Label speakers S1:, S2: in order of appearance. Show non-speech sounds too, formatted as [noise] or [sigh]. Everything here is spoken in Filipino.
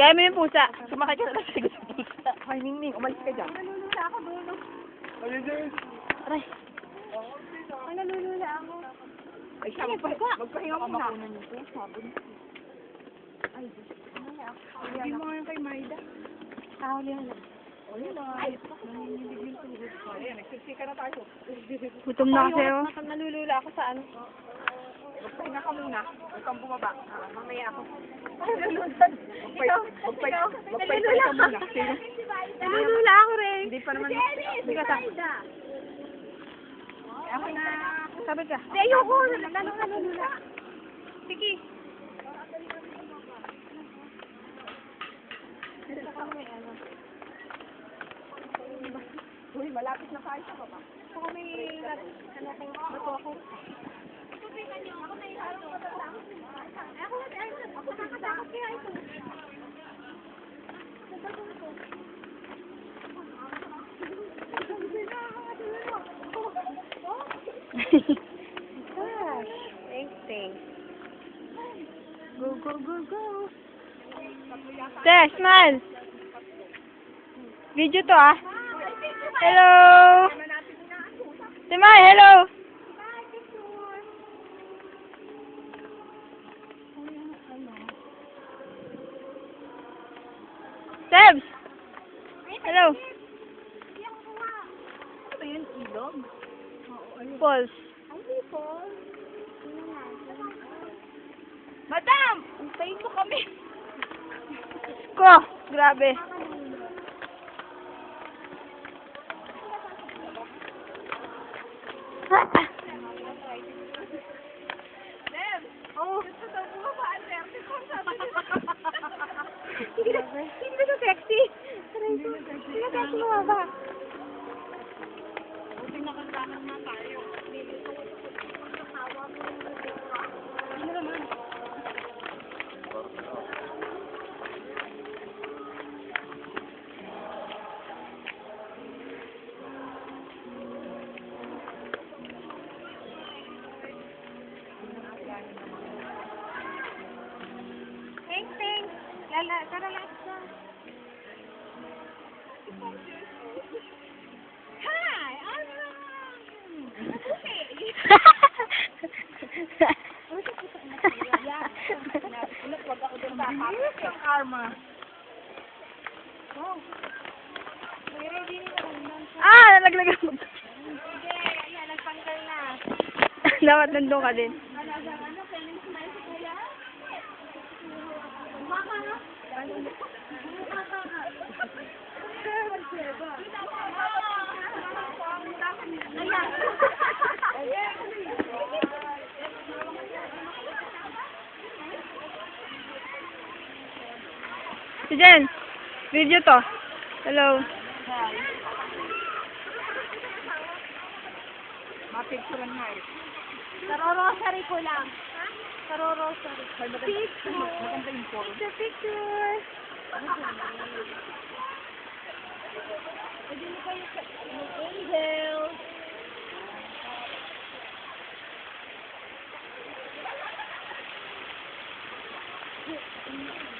S1: Gaya mo yung pusa.
S2: Sumakay ka na lang sa pusa. Ay, Ningning, umalis ka dyan.
S3: Nalulula ako dulo.
S1: Aray.
S3: Ay, nalulula ako.
S2: Ay, siya, magpa- magpahinga mo na.
S3: Sabi mo ngayon kay Maida.
S1: Ah, huli na.
S2: Ay, Ayan, nagsisika na tayo.
S1: Gutom na kasi oh.
S3: Nalulula ako sa ano.
S2: Magpahinga ka muna. Huwag kang bumaba. Ah, mamaya ako.
S3: Nalulunod.
S2: Magpay, magpay, magpay ka muna.
S3: Nalulula ako rin.
S2: Hindi pa naman.
S3: Hindi ka sa.
S2: Ako na.
S3: Sabi ka. Hindi, ayoko. Lalong nalulula. Sige.
S2: Uy, malapit na tayo sa baba.
S3: Ako may ano bato ako. Ako Gosh, thanks. [laughs] Go, go, go, go.
S1: Te, smile. Video to ah. Hello. Timay, hello. Sebs. Hello.
S2: Ano ba yun? Ilog?
S1: Pulse.
S2: Madam! Antayin mo kami.
S1: Ko, grabe.
S2: Oh, gusto daw [laughs] bumaba ang serte ko. Sabi niya.
S3: Hindi na, hindi na sexy. Hindi na sexy mga ba? Thanks, thanks. Lala, tara lang
S2: Karma.
S1: ah, nalaglag ako.
S3: Hindi, ayan, nagtanggal na. [laughs]
S1: Dapat nandun ka din.
S3: Ano, pwede [laughs] smile
S1: Si Jen, video to. Hello.
S2: Mapicturean nga eh.
S3: Karorosary ko lang. Ha? Karorosary. Picture.
S2: Maganda yung photo.
S3: It's a picture. Pwede mo kayo sa angel. Thank you.